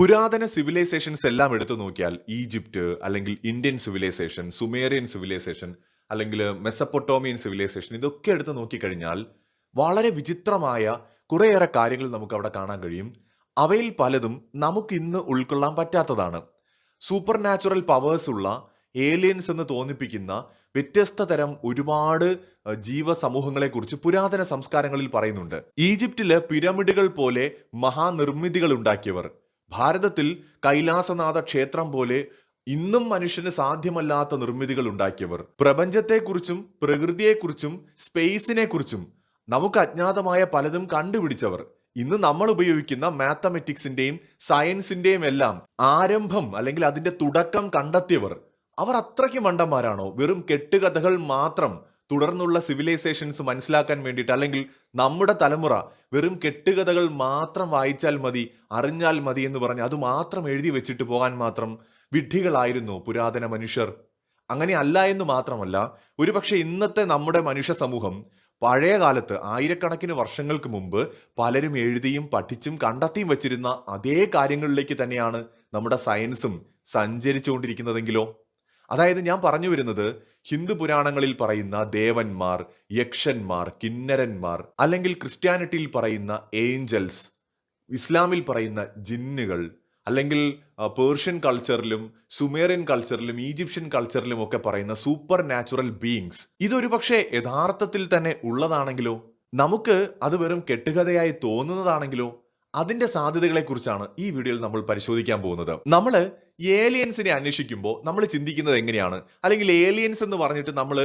പുരാതന സിവിലൈസേഷൻസ് എല്ലാം എടുത്തു നോക്കിയാൽ ഈജിപ്റ്റ് അല്ലെങ്കിൽ ഇന്ത്യൻ സിവിലൈസേഷൻ സുമേറിയൻ സിവിലൈസേഷൻ അല്ലെങ്കിൽ മെസ്സപ്പൊട്ടോമിയൻ സിവിലൈസേഷൻ ഇതൊക്കെ എടുത്ത് നോക്കിക്കഴിഞ്ഞാൽ വളരെ വിചിത്രമായ കുറേയേറെ കാര്യങ്ങൾ നമുക്ക് അവിടെ കാണാൻ കഴിയും. അവയിൽ പലതും നമുക്ക് ഇന്ന് ഉൾക്കൊള്ളാൻ പറ്റാത്തതാണ്. സൂപ്പർ നാച്ചുറൽ പവേഴ്സ് ഉള്ള ഏലിയൻസ് എന്ന് തോന്നിപ്പിക്കുന്ന വ്യത്യസ്ത തരം ഒരുപാട് ജീവസമൂഹങ്ങളെക്കുറിച്ച് പുരാതന സംസ്കാരങ്ങളിൽ പറയുന്നുണ്ട്. ഈജിപ്തിലെ പിരമിഡുകൾ പോലെ മഹാനിർമ്മിതികൾ ഉണ്ടാക്കിയവർ. ഭാരതത്തിൽ കൈലാസനാഥ ക്ഷേത്രം പോലെ ഇന്നും മനുഷ്യന് സാധ്യമല്ലാത്ത നിർമ്മിതികൾ ഉണ്ടാക്കിയവർ. പ്രപഞ്ചത്തെക്കുറിച്ചും പ്രകൃതിയെക്കുറിച്ചും സ്പേസിനെ കുറിച്ചും നമുക്ക് അജ്ഞാതമായ പലതും കണ്ടുപിടിച്ചവർ. ഇന്ന് നമ്മൾ ഉപയോഗിക്കുന്ന മാത്തമെറ്റിക്സിന്റെയും സയൻസിന്റെയും എല്ലാം ആരംഭം അല്ലെങ്കിൽ അതിന്റെ തുടക്കം കണ്ടെത്തിയവർ. അവർ അത്രയ്ക്ക് മണ്ടന്മാരാണോ? വെറും കെട്ടുകഥകൾ മാത്രം തുടർന്നുള്ള സിവിലൈസേഷൻസ് മനസ്സിലാക്കാൻ വേണ്ടിയിട്ട് അല്ലെങ്കിൽ നമ്മുടെ തലമുറ വെറും കെട്ടുകഥകൾ മാത്രം വായിച്ചാൽ മതി അറിഞ്ഞാൽ മതി എന്ന് പറഞ്ഞ് അത് മാത്രം എഴുതി വെച്ചിട്ട് പോകാൻ മാത്രം വിഡ്ഢികളായിരുന്നു പുരാതന മനുഷ്യർ. അങ്ങനെ അല്ല എന്ന് മാത്രമല്ല ഒരുപക്ഷെ ഇന്നത്തെ നമ്മുടെ മനുഷ്യ സമൂഹം പഴയ കാലത്ത് ആയിരക്കണക്കിന് വർഷങ്ങൾക്ക് മുമ്പ് പലരും എഴുതിയും പഠിച്ചും കണ്ടെത്തിയും വച്ചിരുന്ന അതേ കാര്യങ്ങളിലേക്ക് തന്നെയാണ് നമ്മുടെ സയൻസും സഞ്ചരിച്ചുകൊണ്ടിരിക്കുന്നതെങ്കിലോ? അതായത് ഞാൻ പറഞ്ഞു വരുന്നത് ഹിന്ദു പുരാണങ്ങളിൽ പറയുന്ന ദേവന്മാർ യക്ഷന്മാർ കിന്നരന്മാർ അല്ലെങ്കിൽ ക്രിസ്ത്യാനിറ്റിയിൽ പറയുന്ന ഏഞ്ചൽസ് ഇസ്ലാമിൽ പറയുന്ന ജിന്നുകൾ അല്ലെങ്കിൽ പേർഷ്യൻ കൾച്ചറിലും സുമേറിയൻ കൾച്ചറിലും ഈജിപ്ഷ്യൻ കൾച്ചറിലും ഒക്കെ പറയുന്ന സൂപ്പർ നാച്ചുറൽ ബീയിങ്സ് ഇതൊരു പക്ഷേ യഥാർത്ഥത്തിൽ തന്നെ ഉള്ളതാണെങ്കിലോ? നമുക്ക് അത് വെറും കെട്ടുകഥയായി തോന്നുന്നതാണെങ്കിലോ? അതിന്റെ സാധ്യതകളെ കുറിച്ചാണ് ഈ വീഡിയോയിൽ നമ്മൾ പരിശോധിക്കാൻ പോകുന്നത്. നമ്മൾ ഏലിയൻസിനെ അന്വേഷിക്കുമ്പോൾ നമ്മൾ ചിന്തിക്കുന്നത് എങ്ങനെയാണ്? അല്ലെങ്കിൽ ഏലിയൻസ് എന്ന് പറഞ്ഞിട്ട് നമ്മൾ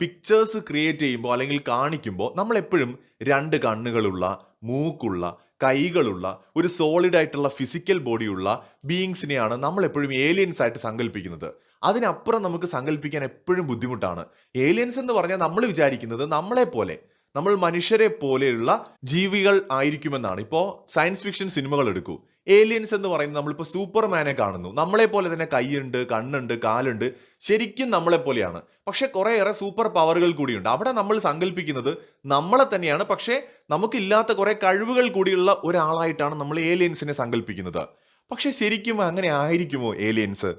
പിക്ചേഴ്സ് ക്രിയേറ്റ് ചെയ്യുമ്പോൾ അല്ലെങ്കിൽ കാണിക്കുമ്പോൾ നമ്മൾ എപ്പോഴും രണ്ട് കണ്ണുകളുള്ള മൂക്കുള്ള കൈകളുള്ള ഒരു സോളിഡ് ആയിട്ടുള്ള ഫിസിക്കൽ ബോഡിയുള്ള ബീയിങ്സിനെയാണ് നമ്മൾ എപ്പോഴും ഏലിയൻസ് ആയിട്ട് സങ്കല്പിക്കുന്നത് അതിനപ്പുറം നമുക്ക് സങ്കല്പിക്കാൻ എപ്പോഴും ബുദ്ധിമുട്ടാണ്. ഏലിയൻസ് എന്ന് പറഞ്ഞാൽ നമ്മൾ വിചാരിക്കുന്നത് നമ്മളെ പോലെ നമ്മൾ മനുഷ്യരെ പോലെയുള്ള ജീവികൾ ആയിരിക്കുമെന്നാണ്. ഇപ്പോൾ സയൻസ് ഫിക്ഷൻ സിനിമകൾ എടുക്കൂ. ഏലിയൻസ് എന്ന് പറയുന്നത് നമ്മളിപ്പോൾ സൂപ്പർമാനെ കാണുന്നു. നമ്മളെ പോലെ തന്നെ കൈയുണ്ട് കണ്ണുണ്ട് കാലുണ്ട്. ശരിക്കും നമ്മളെ പോലെയാണ്. പക്ഷെ കുറേയേറെ സൂപ്പർ പവറുകൾ കൂടിയുണ്ട്. അവിടെ നമ്മൾ സങ്കല്പിക്കുന്നത് നമ്മളെ തന്നെയാണ്. പക്ഷേ നമുക്കില്ലാത്ത കുറേ കഴിവുകൾ കൂടിയുള്ള ഒരാളായിട്ടാണ് നമ്മൾ ഏലിയൻസിനെ സങ്കല്പിക്കുന്നത് പക്ഷെ ശരിക്കും അങ്ങനെ ആയിരിക്കുമോ ഏലിയൻസ്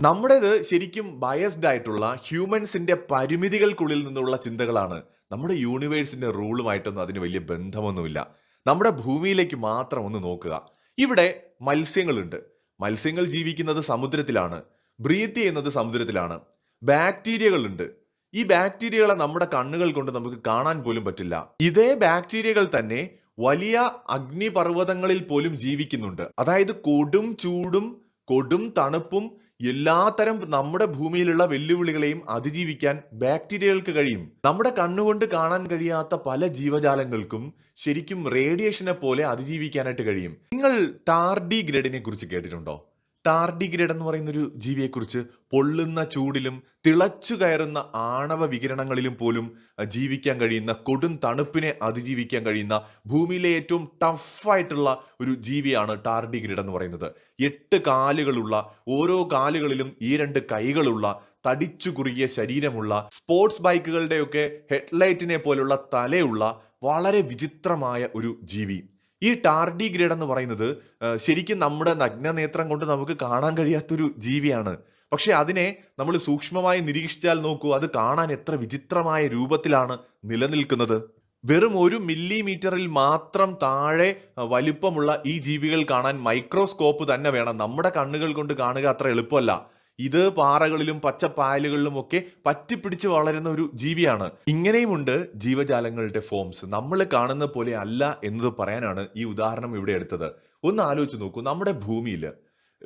നമ്മുടേത് ശരിക്കും ബയസ്ഡ് ആയിട്ടുള്ള ഹ്യൂമൻസിന്റെ പരിമിതികൾക്കുള്ളിൽ നിന്നുള്ള ചിന്തകളാണ്. നമ്മുടെ യൂണിവേഴ്സിന്റെ റൂളുമായിട്ടൊന്നും അതിന് വലിയ ബന്ധമൊന്നുമില്ല. നമ്മുടെ ഭൂമിയിലേക്ക് മാത്രം ഒന്ന് നോക്കുക. ഇവിടെ മത്സ്യങ്ങളുണ്ട്. മത്സ്യങ്ങൾ ജീവിക്കുന്നത് സമുദ്രത്തിലാണ്. ബ്രീത്ത് ചെയ്യുന്നത് സമുദ്രത്തിലാണ്. ബാക്ടീരിയകളുണ്ട് ഈ ബാക്ടീരിയകളെ നമ്മുടെ കണ്ണുകൾ കൊണ്ട് നമുക്ക് കാണാൻ പോലും പറ്റില്ല. ഇതേ ബാക്ടീരിയകൾ തന്നെ വലിയ അഗ്നിപർവതങ്ങളിൽ പോലും ജീവിക്കുന്നുണ്ട്. അതായത് കൊടും ചൂടും കൊടും തണുപ്പും എല്ലാത്തരം നമ്മുടെ ഭൂമിയിലുള്ള വെല്ലുവിളികളെയും അതിജീവിക്കാൻ ബാക്ടീരിയകൾക്ക് കഴിയും. നമ്മുടെ കണ്ണുകൊണ്ട് കാണാൻ കഴിയാത്ത പല ജീവജാലങ്ങൾക്കും ശരിക്കും റേഡിയേഷനെ പോലെ അതിജീവിക്കാനായിട്ട് കഴിയും. നിങ്ങൾ ടാർഡി ഗ്രേഡിനെ കുറിച്ച് കേട്ടിട്ടുണ്ടോ? ടാർഡിഗ്രേഡ് എന്ന് പറയുന്ന ഒരു ജീവിയെക്കുറിച്ച് പൊള്ളുന്ന ചൂടിലും തിളച്ചു കയറുന്ന ആണവ വികിരണങ്ങളിലും പോലും ജീവിക്കാൻ കഴിയുന്ന കൊടും തണുപ്പിനെ അതിജീവിക്കാൻ കഴിയുന്ന ഭൂമിയിലെ ഏറ്റവും ടഫായിട്ടുള്ള ഒരു ജീവിയാണ് ടാർഡിഗ്രേഡ് എന്ന് പറയുന്നത്. എട്ട് കാലുകളുള്ള ഓരോ കാലുകളിലും ഈ രണ്ട് കൈകളുള്ള തടിച്ചു കുറുകിയ ശരീരമുള്ള സ്പോർട്സ് ബൈക്കുകളുടെയൊക്കെ ഹെഡ്ലൈറ്റിനെ പോലുള്ള തലയുള്ള വളരെ വിചിത്രമായ ഒരു ജീവി. ഈ ടാർഡി ഗ്രേഡ് എന്ന് പറയുന്നത് ശരിക്കും നമ്മുടെ നഗ്നനേത്രം കൊണ്ട് നമുക്ക് കാണാൻ കഴിയാത്തൊരു ജീവിയാണ്. പക്ഷേ അതിനെ നമ്മൾ സൂക്ഷ്മമായി നിരീക്ഷിച്ചാൽ നോക്കൂ അത് കാണാൻ എത്ര വിചിത്രമായ രൂപത്തിലാണ് നിലനിൽക്കുന്നത്. വെറും ഒരു മില്ലിമീറ്ററിൽ മാത്രം താഴെ വലുപ്പമുള്ള ഈ ജീവികൾ കാണാൻ മൈക്രോസ്കോപ്പ് തന്നെ വേണം. നമ്മുടെ കണ്ണുകൾ കൊണ്ട് കാണുക അത്ര എളുപ്പമല്ല. ഇത് പാറകളിലും പച്ചപ്പായലുകളിലും ഒക്കെ പറ്റിപ്പിടിച്ച് വളരുന്ന ഒരു ജീവിയാണ്. ഇങ്ങനെയുമുണ്ട് ജീവജാലങ്ങളുടെ ഫോംസ് നമ്മൾ കാണുന്ന പോലെ അല്ല എന്നത് പറയാനാണ് ഈ ഉദാഹരണം ഇവിടെ എടുത്തത്. ഒന്ന് ആലോചിച്ച് നോക്കൂ. നമ്മുടെ ഭൂമിയിൽ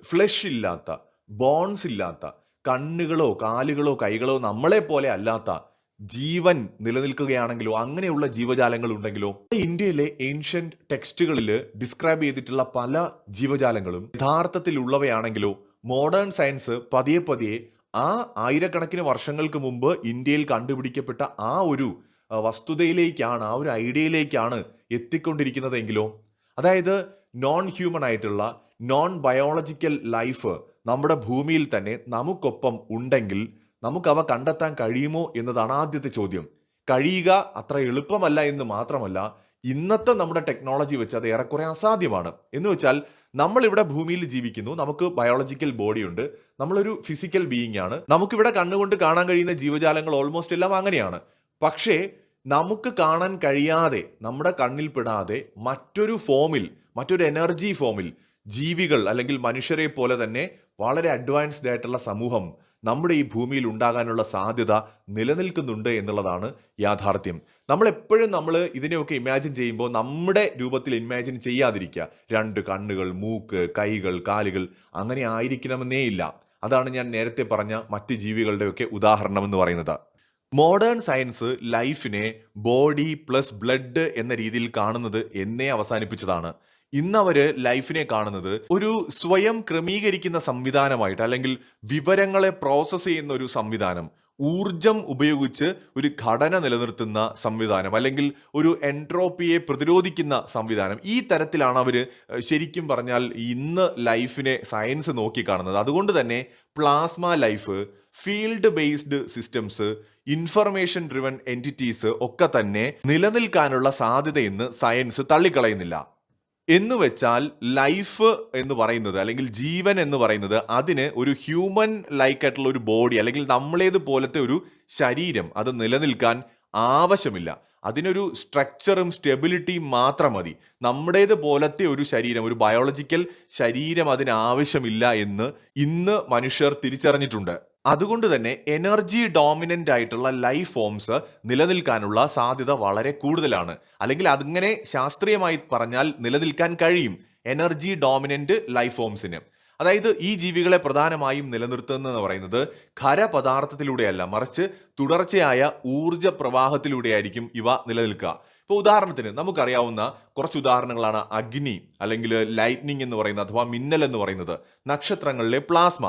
ഫ്ലഷ് ഇല്ലാത്ത ബോൺസ് ഇല്ലാത്ത കണ്ണുകളോ കാലുകളോ കൈകളോ നമ്മളെ പോലെ അല്ലാത്ത ജീവൻ നിലനിൽക്കുകയാണെങ്കിലോ അങ്ങനെയുള്ള ജീവജാലങ്ങൾ ഉണ്ടെങ്കിലോ ഇന്ത്യയിലെ ഏൻഷ്യന്റ് ടെക്സ്റ്റുകളിൽ ഡിസ്ക്രൈബ് ചെയ്തിട്ടുള്ള പല ജീവജാലങ്ങളും യഥാർത്ഥത്തിൽ ഉള്ളവയാണെങ്കിലോ മോഡേൺ സയൻസ് പതിയെ പതിയെ ആ ആയിരക്കണക്കിന് വർഷങ്ങൾക്ക് മുമ്പ് ഇന്ത്യയിൽ കണ്ടുപിടിക്കപ്പെട്ട ആ ഒരു വസ്തുതയിലേക്കാണ് ആ ഒരു ഐഡിയയിലേക്കാണ് എത്തിക്കൊണ്ടിരിക്കുന്നതെങ്കിലോ? അതായത് നോൺ ഹ്യൂമൻ ആയിട്ടുള്ള നോൺ ബയോളജിക്കൽ ലൈഫ് നമ്മുടെ ഭൂമിയിൽ തന്നെ നമുക്കൊപ്പം ഉണ്ടെങ്കിൽ നമുക്കവ കണ്ടെത്താൻ കഴിയുമോ എന്നതാണ് ആദ്യത്തെ ചോദ്യം. കഴിയുക അത്ര എളുപ്പമല്ല എന്ന് മാത്രമല്ല ഇന്നത്തെ നമ്മുടെ ടെക്നോളജി വെച്ച് അത് ഏറെക്കുറെ അസാധ്യമാണ്. എന്ന് വെച്ചാൽ നമ്മളിവിടെ ഭൂമിയിൽ ജീവിക്കുന്നു. നമുക്ക് ബയോളജിക്കൽ ബോഡി ഉണ്ട്. നമ്മളൊരു ഫിസിക്കൽ ബീയിങ് ആണ്. നമുക്കിവിടെ കണ്ണുകൊണ്ട് കാണാൻ കഴിയുന്ന ജീവജാലങ്ങൾ ഓൾമോസ്റ്റ് എല്ലാം അങ്ങനെയാണ്. പക്ഷേ നമുക്ക് കാണാൻ കഴിയാതെ നമ്മുടെ കണ്ണിൽ പെടാതെ മറ്റൊരു ഫോമിൽ മറ്റൊരു എനർജി ഫോമിൽ ജീവികൾ അല്ലെങ്കിൽ മനുഷ്യരെ പോലെ തന്നെ വളരെ അഡ്വാൻസ്ഡ് ആയിട്ടുള്ള സമൂഹം നമ്മുടെ ഈ ഭൂമിയിൽ ഉണ്ടാകാനുള്ള സാധ്യത നിലനിൽക്കുന്നുണ്ട് എന്നുള്ളതാണ് യാഥാർത്ഥ്യം. നമ്മൾ എപ്പോഴും നമ്മൾ ഇതിനെയൊക്കെ ഇമാജിൻ ചെയ്യുമ്പോൾ നമ്മുടെ രൂപത്തിൽ ഇമാജിൻ ചെയ്യാതിരിക്കുക. രണ്ട് കണ്ണുകൾ മൂക്ക് കൈകൾ കാലുകൾ അങ്ങനെ ആയിരിക്കണമെന്നേ ഇല്ല. അതാണ് ഞാൻ നേരത്തെ പറഞ്ഞ മറ്റ് ജീവികളുടെയൊക്കെ ഉദാഹരണം എന്ന് പറയുന്നത്. മോഡേൺ സയൻസ് ലൈഫിനെ ബോഡി പ്ലസ് ബ്ലഡ് എന്ന രീതിയിൽ കാണുന്നത് എന്നേ അവസാനിപ്പിച്ചതാണ്. ഇന്നവര് ലൈഫിനെ കാണുന്നത് ഒരു സ്വയം ക്രമീകരിക്കുന്ന സംവിധാനമായിട്ട് അല്ലെങ്കിൽ വിവരങ്ങളെ പ്രോസസ്സ് ചെയ്യുന്ന ഒരു സംവിധാനം ഊർജം ഉപയോഗിച്ച് ഒരു ഘടന നിലനിർത്തുന്ന സംവിധാനം അല്ലെങ്കിൽ ഒരു എൻട്രോപ്പിയെ പ്രതിരോധിക്കുന്ന സംവിധാനം. ഈ തരത്തിലാണ് അവർ ശരിക്കും പറഞ്ഞാൽ ഇന്ന് ലൈഫിനെ സയൻസ് നോക്കിക്കാണുന്നത്. അതുകൊണ്ട് തന്നെ plasma life field based systems information driven entities ഒക്കെ തന്നെ നിലനിൽക്കാനുള്ള സാധ്യത ഇന്ന് സയൻസ് തള്ളിക്കളയുന്നില്ല. എന്ന് വെച്ചാൽ ലൈഫ് എന്ന് പറയുന്നത് അല്ലെങ്കിൽ ജീവൻ എന്ന് പറയുന്നത് അതിന് ഒരു ഹ്യൂമൻ ലൈക്ക് ആയിട്ടുള്ള ഒരു ബോഡി അല്ലെങ്കിൽ നമ്മളേത് പോലത്തെ ഒരു ശരീരം അത് നിലനിൽക്കാൻ ആവശ്യമില്ല. അതിനൊരു സ്ട്രക്ചറും സ്റ്റെബിലിറ്റിയും മാത്രം മതി. നമ്മുടേത് പോലത്തെ ഒരു ശരീരം ഒരു ബയോളജിക്കൽ ശരീരം അതിന് ആവശ്യമില്ല എന്ന് ഇന്ന് മനുഷ്യർ തിരിച്ചറിഞ്ഞിട്ടുണ്ട്. അതുകൊണ്ട് തന്നെ എനർജി ഡോമിനന്റ് ആയിട്ടുള്ള ലൈഫ് ഫോംസ് നിലനിൽക്കാനുള്ള സാധ്യത വളരെ കൂടുതലാണ്. അല്ലെങ്കിൽ അതിങ്ങനെ ശാസ്ത്രീയമായി പറഞ്ഞാൽ നിലനിൽക്കാൻ കഴിയും എനർജി ഡോമിനന്റ് ലൈഫ് ഫോംസിന് അതായത് ഈ ജീവികളെ പ്രധാനമായും നിലനിർത്തുന്നതെന്ന് പറയുന്നത് ഖരപദാർത്ഥത്തിലൂടെയല്ല മറിച്ച് തുടർച്ചയായ ഊർജ പ്രവാഹത്തിലൂടെയായിരിക്കും ഇവ നിലനിൽക്കുക. ഇപ്പോൾ ഉദാഹരണത്തിന് നമുക്കറിയാവുന്ന കുറച്ച് ഉദാഹരണങ്ങളാണ് അഗ്നി അല്ലെങ്കിൽ ലൈറ്റ്നിങ് എന്ന് പറയുന്നത് അഥവാ മിന്നൽ എന്ന് പറയുന്നത് നക്ഷത്രങ്ങളിലെ പ്ലാസ്മ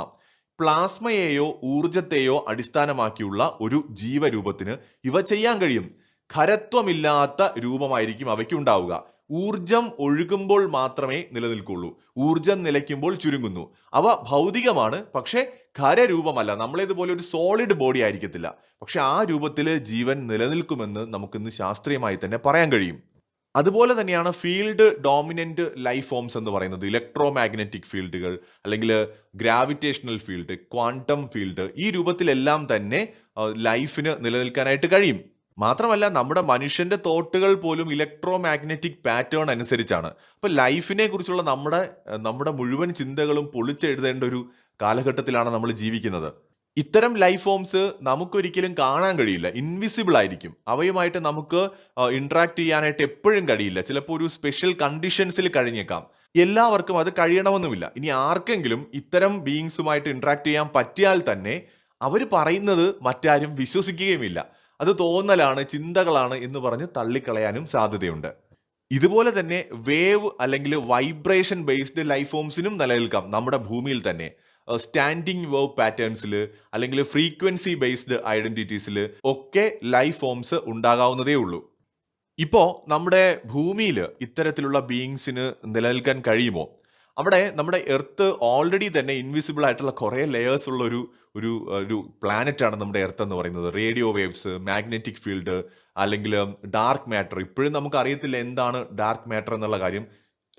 പ്ലാസ്മയെയോ ഊർജത്തെയോ അടിസ്ഥാനമാക്കിയുള്ള ഒരു ജീവരൂപത്തിന് ഇവ ചെയ്യാൻ കഴിയും. ഖരത്വമില്ലാത്ത രൂപമായിരിക്കും അവയ്ക്ക് ഉണ്ടാവുക. ഊർജം ഒഴുകുമ്പോൾ മാത്രമേ നിലനിൽക്കുള്ളൂ. ഊർജം നിലയ്ക്കുമ്പോൾ ചുരുങ്ങുന്നു. അവ ഭൗതികമാണ് പക്ഷേ ഖരരൂപമല്ല. നമ്മളേതുപോലെ ഒരു സോളിഡ് ബോഡി ആയിരിക്കത്തില്ല. പക്ഷെ ആ രൂപത്തിൽ ജീവൻ നിലനിൽക്കുമെന്ന് നമുക്കിന്ന് ശാസ്ത്രീയമായി തന്നെ പറയാൻ കഴിയും. അതുപോലെ തന്നെയാണ് ഫീൽഡ് ഡോമിനന്റ് ലൈഫ് ഫോംസ് എന്ന് പറയുന്നത്. ഇലക്ട്രോ മാഗ്നറ്റിക് ഫീൽഡുകൾ അല്ലെങ്കിൽ ഗ്രാവിറ്റേഷണൽ ഫീൽഡ് ക്വാണ്ടം ഫീൽഡ് ഈ രൂപത്തിലെല്ലാം തന്നെ ലൈഫിന് നിലനിൽക്കാനായിട്ട് കഴിയും. മാത്രമല്ല നമ്മുടെ മനുഷ്യന്റെ തോട്ടുകൾ പോലും ഇലക്ട്രോ മാഗ്നറ്റിക് പാറ്റേൺ അനുസരിച്ചാണ്. അപ്പോൾ ലൈഫിനെ കുറിച്ചുള്ള നമ്മുടെ നമ്മുടെ മുഴുവൻ ചിന്തകളും പൊളിച്ചെഴുതേണ്ട ഒരു കാലഘട്ടത്തിലാണ് നമ്മൾ ജീവിക്കുന്നത്. ഇത്തരം ലൈഫ് ഫോംസ് നമുക്കൊരിക്കലും കാണാൻ കഴിയില്ല. ഇൻവിസിബിൾ ആയിരിക്കും. അവയുമായിട്ട് നമുക്ക് ഇന്ററാക്ട് ചെയ്യാനായിട്ട് എപ്പോഴും കഴിയില്ല. ചിലപ്പോൾ ഒരു സ്പെഷ്യൽ കണ്ടീഷൻസിൽ കഴിഞ്ഞേക്കാം. എല്ലാവർക്കും അത് കഴിയണമെന്നുമില്ല. ഇനി ആർക്കെങ്കിലും ഇത്തരം ബീയിങ്സുമായിട്ട് ഇന്ററാക്ട് ചെയ്യാൻ പറ്റിയാൽ തന്നെ അവർ പറയുന്നത് മറ്റാരും വിശ്വസിക്കുകയുമില്ല. അത് തോന്നലാണ് ചിന്തകളാണ് എന്ന് പറഞ്ഞ് തള്ളിക്കളയാനും സാധ്യതയുണ്ട്. ഇതുപോലെ തന്നെ വേവ് അല്ലെങ്കിൽ വൈബ്രേഷൻ ബേസ്ഡ് ലൈഫ് ഫോംസിനും നിലനിൽക്കാം നമ്മുടെ ഭൂമിയിൽ തന്നെ. സ്റ്റാൻഡിങ് വേവ് പാറ്റേൺസിൽ അല്ലെങ്കിൽ ഫ്രീക്വൻസി ബേസ്ഡ് ഐഡന്റിറ്റീസിൽ ഒക്കെ ലൈഫ് ഫോംസ് ഉണ്ടാകാവുന്നതേ ഉള്ളൂ. ഇപ്പോൾ നമ്മുടെ ഭൂമിയിൽ ഇത്തരത്തിലുള്ള ബീയിങ്സിന് നിലനിൽക്കാൻ കഴിയുമോ? അവിടെ നമ്മുടെ എർത്ത് ഓൾറെഡി തന്നെ ഇൻവിസിബിൾ ആയിട്ടുള്ള കുറേ ലെയേഴ്സ് ഉള്ള ഒരു ഒരു ഒരു പ്ലാനറ്റ് ആണ് നമ്മുടെ എർത്ത് എന്ന് പറയുന്നത്. റേഡിയോ വേവ്സ് മാഗ്നറ്റിക് ഫീൽഡ് അല്ലെങ്കിൽ ഡാർക്ക് മാറ്റർ ഇപ്പോഴും നമുക്ക് അറിയത്തില്ല എന്താണ് ഡാർക്ക് മാറ്റർ എന്നുള്ള കാര്യം.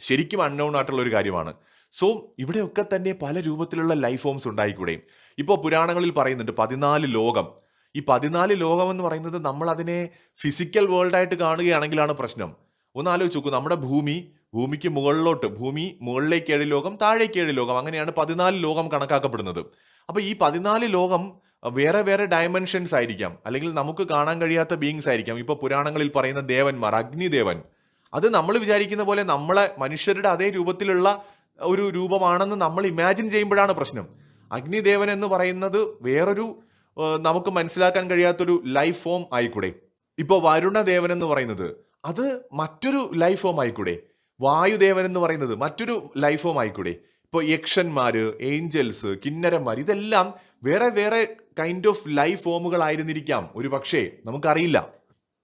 ശരിക്കും അൺനോൺ ആയിട്ടുള്ള ഒരു കാര്യമാണ്. സോ ഇവിടെയൊക്കെ തന്നെ പല രൂപത്തിലുള്ള ലൈഫ് ഫോംസ് ഉണ്ടായിക്കൂടെ? ഇപ്പോൾ പുരാണങ്ങളിൽ പറയുന്നുണ്ട് പതിനാല് ലോകം. ഈ പതിനാല് ലോകം എന്ന് പറയുന്നത് നമ്മൾ അതിനെ ഫിസിക്കൽ വേൾഡായിട്ട് കാണുകയാണെങ്കിലാണ് പ്രശ്നം. ഒന്ന് ആലോചിച്ച് നോക്കൂ നമ്മുടെ ഭൂമി ഭൂമിക്ക് മുകളിലോട്ട് ഭൂമി മുകളിലേക്ക് ഏഴ് ലോകം താഴേക്ക് ഏഴ് ലോകം അങ്ങനെയാണ് പതിനാല് ലോകം കണക്കാക്കപ്പെടുന്നത്. അപ്പോൾ ഈ പതിനാല് ലോകം വേറെ വേറെ ഡയമെൻഷൻസ് ആയിരിക്കാം. അല്ലെങ്കിൽ നമുക്ക് കാണാൻ കഴിയാത്ത ബീങ്സ് ആയിരിക്കാം. ഇപ്പോൾ പുരാണങ്ങളിൽ പറയുന്ന ദേവന്മാർ അഗ്നിദേവൻ. അത് നമ്മൾ വിചാരിക്കുന്ന പോലെ നമ്മളെ മനുഷ്യരുടെ അതേ രൂപത്തിലുള്ള ഒരു രൂപമാണെന്ന് നമ്മൾ ഇമാജിൻ ചെയ്യുമ്പോഴാണ് പ്രശ്നം. അഗ്നിദേവൻ എന്ന് പറയുന്നത് വേറൊരു നമുക്ക് മനസ്സിലാക്കാൻ കഴിയാത്തൊരു ലൈഫ് ഫോം ആയിക്കൂടെ? ഇപ്പോൾ വരുണദേവൻ എന്ന് പറയുന്നത് അത് മറ്റൊരു ലൈഫ് ഫോം ആയിക്കൂടെ? വായുദേവൻ എന്ന് പറയുന്നത് മറ്റൊരു ലൈഫ് ഫോം ആയിക്കൂടെ? ഇപ്പോൾ യക്ഷന്മാര് ഏഞ്ചൽസ് കിന്നരന്മാർ ഇതെല്ലാം വേറെ വേറെ കൈൻഡ് ഓഫ് ലൈഫ് ഫോമുകളായിരുന്നിരിക്കാം ഒരു പക്ഷേ നമുക്കറിയില്ല.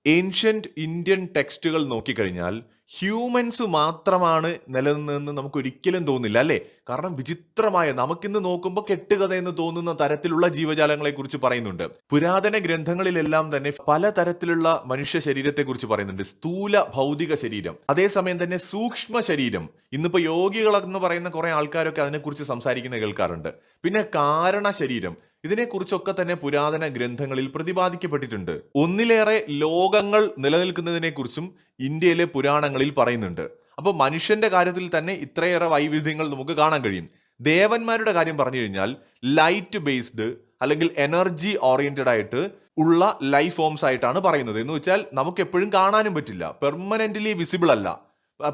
ഏൻഷ്യന്റ് ഇന്ത്യൻ ടെക്സ്റ്റുകൾ നോക്കിക്കഴിഞ്ഞാൽ ഹ്യൂമൻസ് മാത്രമാണ് നിലനിന്നതെന്ന് നമുക്ക് ഒരിക്കലും തോന്നില്ല അല്ലേ? കാരണം വിചിത്രമായ നമുക്കിന്ന് നോക്കുമ്പോൾ കെട്ടുകഥ എന്ന് തോന്നുന്ന തരത്തിലുള്ള ജീവജാലങ്ങളെ കുറിച്ച് പറയുന്നുണ്ട്. പുരാതന ഗ്രന്ഥങ്ങളിലെല്ലാം തന്നെ പലതരത്തിലുള്ള മനുഷ്യ ശരീരത്തെ കുറിച്ച് പറയുന്നുണ്ട്. സ്ഥൂല ഭൗതിക ശരീരം അതേസമയം തന്നെ സൂക്ഷ്മ ശരീരം. ഇന്നിപ്പോ യോഗികൾ എന്ന് പറയുന്ന കുറെ ആൾക്കാരൊക്കെ അതിനെക്കുറിച്ച് സംസാരിക്കുന്ന കേൾക്കാറുണ്ട്. പിന്നെ കാരണ ശരീരം ഇതിനെക്കുറിച്ചൊക്കെ തന്നെ പുരാതന ഗ്രന്ഥങ്ങളിൽ പ്രതിപാദിക്കപ്പെട്ടിട്ടുണ്ട്. ഒന്നിലേറെ ലോകങ്ങൾ നിലനിൽക്കുന്നതിനെക്കുറിച്ചും ഇന്ത്യയിലെ പുരാണങ്ങളിൽ പറയുന്നുണ്ട്. അപ്പോൾ മനുഷ്യന്റെ കാര്യത്തിൽ തന്നെ ഇത്രയേറെ വൈവിധ്യങ്ങൾ നമുക്ക് കാണാൻ കഴിയും. ദേവന്മാരുടെ കാര്യം പറഞ്ഞു കഴിഞ്ഞാൽ ലൈറ്റ് ബേസ്ഡ് അല്ലെങ്കിൽ എനർജി ഓറിയന്റഡ് ആയിട്ട് ഉള്ള ലൈഫ് ഫോംസ് ആയിട്ടാണ് പറയുന്നത്. എന്ന് വെച്ചാൽ നമുക്ക് എപ്പോഴും കാണാനും പറ്റില്ല. പെർമനന്റ്ലി വിസിബിൾ അല്ല.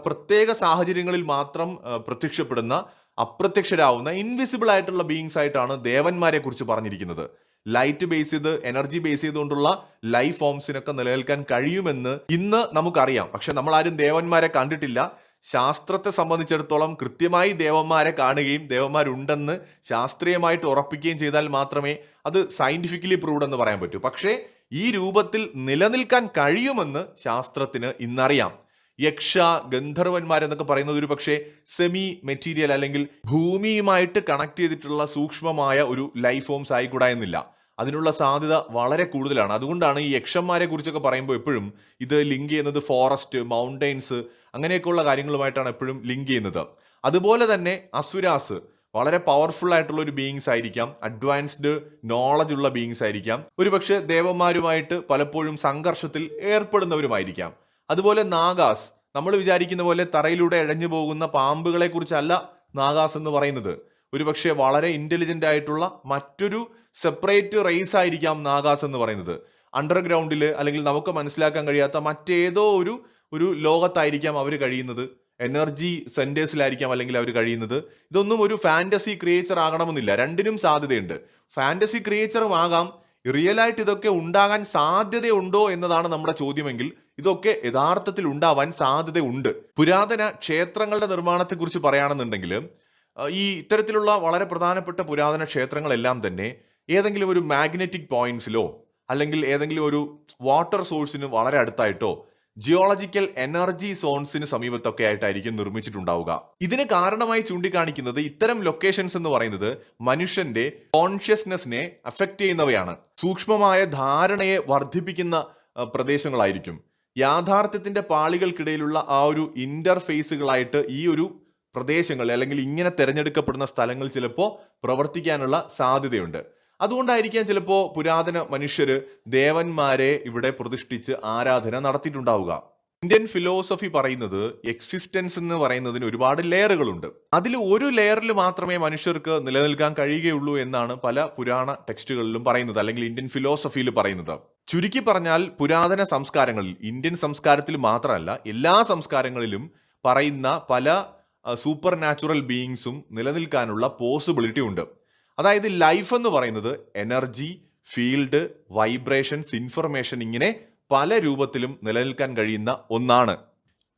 പ്രത്യേക സാഹചര്യങ്ങളിൽ മാത്രം പ്രത്യക്ഷപ്പെടുന്ന അപ്രത്യക്ഷരാവുന്ന ഇൻവിസിബിൾ ആയിട്ടുള്ള ബീയിങ്സ് ആയിട്ടാണ് ദേവന്മാരെ കുറിച്ച് പറഞ്ഞിരിക്കുന്നത്. ലൈറ്റ് ബേസ് ചെയ്ത് എനർജി ബേസ് ചെയ്തുകൊണ്ടുള്ള ലൈഫ് ഫോംസിനൊക്കെ നിലനിൽക്കാൻ കഴിയുമെന്ന് ഇന്ന് നമുക്കറിയാം. പക്ഷെ നമ്മൾ ആരും ദേവന്മാരെ കണ്ടിട്ടില്ല. ശാസ്ത്രത്തെ സംബന്ധിച്ചിടത്തോളം കൃത്യമായി ദേവന്മാരെ കാണുകയും ദേവന്മാരുണ്ടെന്ന് ശാസ്ത്രീയമായിട്ട് ഉറപ്പിക്കുകയും ചെയ്താൽ മാത്രമേ അത് സയന്റിഫിക്കലി പ്രൂവ്ഡ് എന്ന് പറയാൻ പറ്റൂ. പക്ഷേ ഈ രൂപത്തിൽ നിലനിൽക്കാൻ കഴിയുമെന്ന് ശാസ്ത്രത്തിന് ഇന്നറിയാം. യക്ഷ ഗന്ധർവന്മാരെന്നൊക്കെ പറയുന്നത് ഒരു പക്ഷേ സെമി മെറ്റീരിയൽ അല്ലെങ്കിൽ ഭൂമിയുമായിട്ട് കണക്ട് ചെയ്തിട്ടുള്ള സൂക്ഷ്മമായ ഒരു ലൈഫ് ഫോംസ് ആയിക്കൂടാ എന്നില്ല. അതിനുള്ള സാധ്യത വളരെ കൂടുതലാണ്. അതുകൊണ്ടാണ് ഈ യക്ഷന്മാരെ കുറിച്ചൊക്കെ പറയുമ്പോൾ എപ്പോഴും ഇത് ലിങ്ക് ചെയ്യുന്നത് ഫോറസ്റ്റ് മൗണ്ടെയ്ൻസ് അങ്ങനെയൊക്കെയുള്ള കാര്യങ്ങളുമായിട്ടാണ് എപ്പോഴും ലിങ്ക് ചെയ്യുന്നത്. അതുപോലെ തന്നെ അസുരാസ് വളരെ പവർഫുൾ ആയിട്ടുള്ള ഒരു ബീയിങ്സ് ആയിരിക്കാം. അഡ്വാൻസ്ഡ് നോളജ് ഉള്ള ബീയിങ്സ് ആയിരിക്കാം. ഒരുപക്ഷെ ദേവന്മാരുമായിട്ട് പലപ്പോഴും സംഘർഷത്തിൽ ഏർപ്പെടുന്നവരുമായിരിക്കാം. അതുപോലെ നാഗാസ്. നമ്മൾ വിചാരിക്കുന്ന പോലെ തറയിലൂടെ ഇഴഞ്ഞു പോകുന്ന പാമ്പുകളെ കുറിച്ചല്ല നാഗാസ് എന്ന് പറയുന്നത്. ഒരുപക്ഷെ വളരെ ഇന്റലിജന്റ് ആയിട്ടുള്ള മറ്റൊരു സെപ്പറേറ്റ് റേസ് ആയിരിക്കാം നാഗാസ് എന്ന് പറയുന്നത്. അണ്ടർഗ്രൗണ്ടിൽ അല്ലെങ്കിൽ നമുക്ക് മനസ്സിലാക്കാൻ കഴിയാത്ത മറ്റേതോ ഒരു ഒരു ലോകത്തായിരിക്കാം അവർ കഴിയുന്നത്. എനർജി സെന്റേഴ്സിലായിരിക്കാം അല്ലെങ്കിൽ അവർ കഴിയുന്നത്. ഇതൊന്നും ഒരു ഫാന്റസി ക്രിയേച്ചർ ആകണമെന്നില്ല. രണ്ടിനും സാധ്യതയുണ്ട്. ഫാന്റസി ക്രിയേച്ചറും ആകാം. റിയൽ ആയിട്ട് ഇതൊക്കെ ഉണ്ടാകാൻ സാധ്യതയുണ്ടോ എന്നതാണ് നമ്മുടെ ചോദ്യമെങ്കിൽ ഇതൊക്കെ യഥാർത്ഥത്തിൽ ഉണ്ടാവാൻ സാധ്യതയുണ്ട്. പുരാതന ക്ഷേത്രങ്ങളുടെ നിർമ്മാണത്തെക്കുറിച്ച് പറയുകയാണെന്നുണ്ടെങ്കിൽ ഈ ഇത്തരത്തിലുള്ള വളരെ പ്രധാനപ്പെട്ട പുരാതന ക്ഷേത്രങ്ങളെല്ലാം തന്നെ ഏതെങ്കിലും ഒരു മാഗ്നറ്റിക് പോയിന്റ്സിലോ അല്ലെങ്കിൽ ഏതെങ്കിലും ഒരു വാട്ടർ സോഴ്സിന് വളരെ അടുത്തായിട്ടോ ജിയോളജിക്കൽ എനർജി സോൺസിന് സമീപത്തൊക്കെ ആയിട്ടായിരിക്കും നിർമ്മിച്ചിട്ടുണ്ടാവുക. ഇതിന് കാരണമായി ചൂണ്ടിക്കാണിക്കുന്നത് ഇത്തരം ലൊക്കേഷൻസ് എന്ന് പറയുന്നത് മനുഷ്യന്റെ കോൺഷ്യസ്നെസ്സിനെ അഫക്റ്റ് ചെയ്യുന്നവയാണ്. സൂക്ഷ്മമായ ധാരണയെ വർദ്ധിപ്പിക്കുന്ന പ്രദേശങ്ങളായിരിക്കും. യാഥാർത്ഥ്യത്തിന്റെ പാളികൾക്കിടയിലുള്ള ആ ഒരു ഇന്റർഫേസുകളായിട്ട് ഈ ഒരു പ്രദേശങ്ങൾ അല്ലെങ്കിൽ ഇങ്ങനെ തിരഞ്ഞെടുക്കപ്പെടുന്ന സ്ഥലങ്ങൾ ചിലപ്പോൾ പ്രവർത്തിക്കാനുള്ള സാധ്യതയുണ്ട്. അതുകൊണ്ടായിരിക്കാം ചിലപ്പോൾ പുരാതന മനുഷ്യര് ദേവന്മാരെ ഇവിടെ പ്രതിഷ്ഠിച്ച് ആരാധന നടത്തിയിട്ടുണ്ടാവുക. ഇന്ത്യൻ ഫിലോസഫി പറയുന്നത് എക്സിസ്റ്റൻസ് എന്ന് പറയുന്നതിന് ഒരുപാട് ലെയറുകളുണ്ട്. അതിൽ ഒരു ലെയറിൽ മാത്രമേ മനുഷ്യർക്ക് നിലനിൽക്കാൻ കഴിയുകയുള്ളൂ എന്നാണ് പല പുരാണ ടെക്സ്റ്റുകളിലും പറയുന്നത് അല്ലെങ്കിൽ ഇന്ത്യൻ ഫിലോസഫിയിൽ പറയുന്നത്. ചുരുക്കി പറഞ്ഞാൽ പുരാതന സംസ്കാരങ്ങളിൽ ഇന്ത്യൻ സംസ്കാരത്തിൽ മാത്രമല്ല എല്ലാ സംസ്കാരങ്ങളിലും പറയുന്ന പല സൂപ്പർ നാച്ചുറൽ ബീയിങ്സും നിലനിൽക്കാനുള്ള പോസിബിലിറ്റി ഉണ്ട്. അതായത് ലൈഫ് എന്ന് പറയുന്നത് എനർജി ഫീൽഡ് വൈബ്രേഷൻസ് ഇൻഫർമേഷൻ ഇങ്ങനെ പല രൂപത്തിലും നിലനിൽക്കാൻ കഴിയുന്ന ഒന്നാണ്.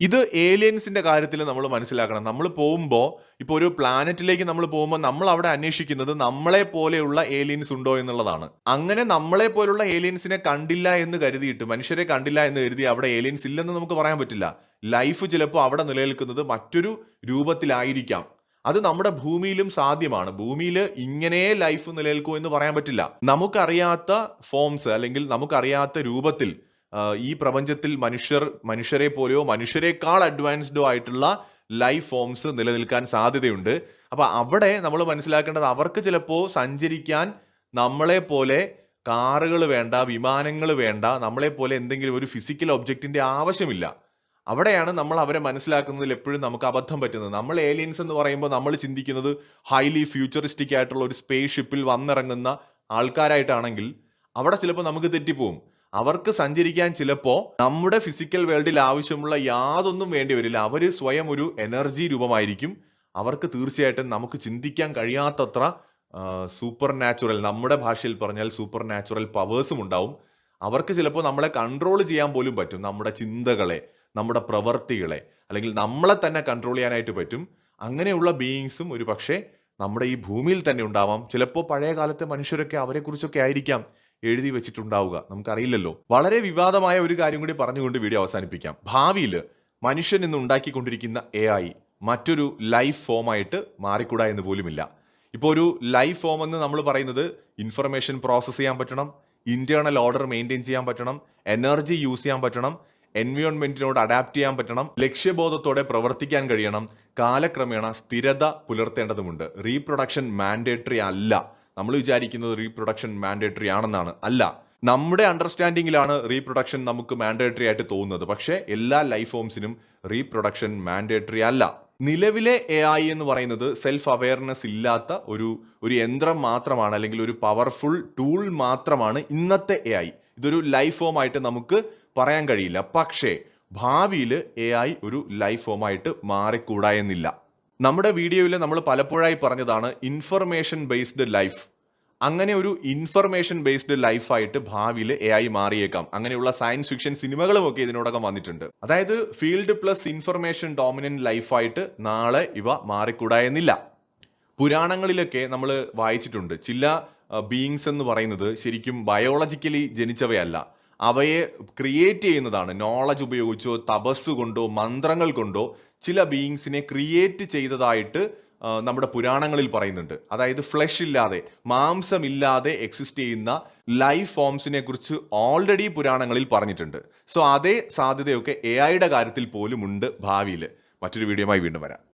ഇത് ഏലിയൻസിന്റെ കാര്യത്തിൽ നമ്മൾ മനസ്സിലാക്കണം. നമ്മൾ പോകുമ്പോൾ ഇപ്പോൾ ഒരു പ്ലാനറ്റിലേക്ക് നമ്മൾ പോകുമ്പോൾ നമ്മൾ അവിടെ അന്വേഷിക്കുന്നത് നമ്മളെ പോലെയുള്ള ഏലിയൻസ് ഉണ്ടോ എന്നുള്ളതാണ്. അങ്ങനെ നമ്മളെ പോലുള്ള ഏലിയൻസിനെ കണ്ടില്ല എന്ന് കരുതിയിട്ട് മനുഷ്യരെ കണ്ടില്ല എന്ന് കരുതി അവിടെ ഏലിയൻസ് ഇല്ലെന്ന് നമുക്ക് പറയാൻ പറ്റില്ല. ലൈഫ് ചിലപ്പോൾ അവിടെ നിലനിൽക്കുന്നത് മറ്റൊരു രൂപത്തിലായിരിക്കാം. അത് നമ്മുടെ ഭൂമിയിലും സാധ്യമാണ്. ഭൂമിയിൽ ഇങ്ങനെ ലൈഫ് നിലനിൽക്കൂ എന്ന് പറയാൻ പറ്റില്ല. നമുക്കറിയാത്ത ഫോംസ് അല്ലെങ്കിൽ നമുക്കറിയാത്ത രൂപത്തിൽ ഈ പ്രപഞ്ചത്തിൽ മനുഷ്യർ മനുഷ്യരെ പോലെയോ മനുഷ്യരെക്കാൾ അഡ്വാൻസ്ഡോ ആയിട്ടുള്ള ലൈഫ് ഫോംസ് നിലനിൽക്കാൻ സാധ്യതയുണ്ട്. അപ്പോൾ അവിടെ നമ്മൾ മനസ്സിലാക്കേണ്ടത് അവർക്ക് ചിലപ്പോൾ സഞ്ചരിക്കാൻ നമ്മളെ പോലെ കാറുകൾ വേണ്ട വിമാനങ്ങൾ വേണ്ട നമ്മളെ പോലെ എന്തെങ്കിലും ഒരു ഫിസിക്കൽ ഒബ്ജക്റ്റിന്റെ ആവശ്യമില്ല. അവിടെയാണ് നമ്മൾ അവരെ മനസ്സിലാക്കുന്നതിൽ എപ്പോഴും നമുക്ക് അബദ്ധം പറ്റുന്നത്. നമ്മൾ ഏലിയൻസ് എന്ന് പറയുമ്പോൾ നമ്മൾ ചിന്തിക്കുന്നത് ഹൈലി ഫ്യൂച്ചറിസ്റ്റിക് ആയിട്ടുള്ള ഒരു സ്പേസ് ഷിപ്പിൽ വന്നിറങ്ങുന്ന ആൾക്കാരായിട്ടാണെങ്കിൽ അവിടെ ചിലപ്പോൾ നമുക്ക് തെറ്റിപ്പോവും. അവർക്ക് സഞ്ചരിക്കാൻ ചിലപ്പോൾ നമ്മുടെ ഫിസിക്കൽ വേൾഡിൽ ആവശ്യമുള്ള യാതൊന്നും വേണ്ടി വരില്ല. അവർ സ്വയം ഒരു എനർജി രൂപമായിരിക്കും. അവർക്ക് തീർച്ചയായിട്ടും നമുക്ക് ചിന്തിക്കാൻ കഴിയാത്തത്ര സൂപ്പർ നാച്ചുറൽ നമ്മുടെ ഭാഷയിൽ പറഞ്ഞാൽ സൂപ്പർ നാച്ചുറൽ പവേഴ്സും ഉണ്ടാവും. അവർക്ക് ചിലപ്പോൾ നമ്മളെ കൺട്രോൾ ചെയ്യാൻ പോലും പറ്റും. നമ്മുടെ ചിന്തകളെ നമ്മുടെ പ്രവർത്തികളെ അല്ലെങ്കിൽ നമ്മളെ തന്നെ കൺട്രോൾ ചെയ്യാനായിട്ട് പറ്റും. അങ്ങനെയുള്ള ബീയിങ്സും ഒരു പക്ഷേ നമ്മുടെ ഈ ഭൂമിയിൽ തന്നെ ഉണ്ടാവാം. ചിലപ്പോൾ പഴയ കാലത്തെ മനുഷ്യരൊക്കെ അവരെക്കുറിച്ചൊക്കെ ആയിരിക്കാം. എഴുതി വെച്ചിട്ടുണ്ടാവുക. നമുക്കറിയില്ലല്ലോ. വളരെ വിവാദമായ ഒരു കാര്യം കൂടി പറഞ്ഞുകൊണ്ട് വീഡിയോ അവസാനിപ്പിക്കാം. ഭാവിയിൽ മനുഷ്യൻ ഇന്ന് ഉണ്ടാക്കിക്കൊണ്ടിരിക്കുന്ന എ ഐ മറ്റൊരു ലൈഫ് ഫോമായിട്ട് മാറിക്കൂടാ എന്ന് പോലുമില്ല. ഇപ്പോൾ ഒരു ലൈഫ് ഫോം എന്ന് നമ്മൾ പറയുന്നത് ഇൻഫർമേഷൻ പ്രോസസ്സ് ചെയ്യാൻ പറ്റണം ഇന്റേണൽ ഓർഡർ മെയിന്റെയിൻ ചെയ്യാൻ പറ്റണം എനർജി യൂസ് ചെയ്യാൻ പറ്റണം എൻവയോൺമെന്റിനോട് അഡാപ്റ്റ് ചെയ്യാൻ പറ്റണം ലക്ഷ്യബോധത്തോടെ പ്രവർത്തിക്കാൻ കഴിയണം കാലക്രമേണ സ്ഥിരത പുലർത്തേണ്ടതുമുണ്ട്. റീപ്രൊഡക്ഷൻ മാൻഡേറ്ററി അല്ല. നമ്മൾ വിചാരിക്കുന്നത് റീപ്രൊഡക്ഷൻ മാൻഡേറ്ററി ആണെന്നാണ്. അല്ല നമ്മുടെ അണ്ടർസ്റ്റാൻഡിങ്ങിലാണ് റീപ്രൊഡക്ഷൻ നമുക്ക് മാൻഡേറ്ററി ആയിട്ട് തോന്നുന്നത്. പക്ഷേ എല്ലാ ലൈഫ് ഫോംസിനും റീപ്രൊഡക്ഷൻ മാൻഡേറ്ററി അല്ല. നിലവിലെ എ ഐ എന്ന് പറയുന്നത് സെൽഫ് അവയർനെസ് ഇല്ലാത്ത ഒരു ഒരു യന്ത്രം മാത്രമാണ് അല്ലെങ്കിൽ ഒരു പവർഫുൾ ടൂൾ മാത്രമാണ് ഇന്നത്തെ എ ഐ ഇതൊരു ലൈഫ് ഫോം ആയിട്ട് നമുക്ക് പറയാൻ കഴിയില്ല. പക്ഷേ ഭാവിയിൽ എ ഐ ഒരു ലൈഫ് ഫോമായിട്ട് മാറിക്കൂടായെന്നില്ല നമ്മുടെ വീഡിയോയിൽ നമ്മൾ പലപ്പോഴായി പറഞ്ഞതാണ് ഇൻഫർമേഷൻ ബേസ്ഡ് ലൈഫ് അങ്ങനെ ഒരു ഇൻഫർമേഷൻ ബേസ്ഡ് ലൈഫായിട്ട് ഭാവിയിൽ എ ഐ മാറിയേക്കാം. അങ്ങനെയുള്ള സയൻസ് ഫിക്ഷൻ സിനിമകളും ഒക്കെ ഇതിനോടകം വന്നിട്ടുണ്ട്. അതായത് ഫീൽഡ് പ്ലസ് ഇൻഫർമേഷൻ ഡോമിനന്റ് ലൈഫായിട്ട് നാളെ ഇവ മാറിക്കൂടായെന്നില്ല പുരാണങ്ങളിലൊക്കെ നമ്മൾ വായിച്ചിട്ടുണ്ട്. ചില ബീയിങ്സ് എന്ന് പറയുന്നത് ശരിക്കും ബയോളജിക്കലി ജനിച്ചവയല്ല. അവയെ ക്രിയേറ്റ് ചെയ്യുന്നതാണ്. നോളജ് ഉപയോഗിച്ചോ തപസ് കൊണ്ടോ മന്ത്രങ്ങൾ കൊണ്ടോ ചില ബീയിങ്സിനെ ക്രിയേറ്റ് ചെയ്തതായിട്ട് നമ്മുടെ പുരാണങ്ങളിൽ പറയുന്നുണ്ട്. അതായത് ഫ്ലഷ് ഇല്ലാതെ മാംസമില്ലാതെ എക്സിസ്റ്റ് ചെയ്യുന്ന ലൈഫ് ഫോംസിനെ കുറിച്ച് ഓൾറെഡി പുരാണങ്ങളിൽ പറഞ്ഞിട്ടുണ്ട്. സോ അതേ സാധ്യതയൊക്കെ എ ഐയുടെ കാര്യത്തിൽ പോലും ഉണ്ട് ഭാവിയിൽ. മറ്റൊരു വീഡിയോയുമായി വീണ്ടും വരാം.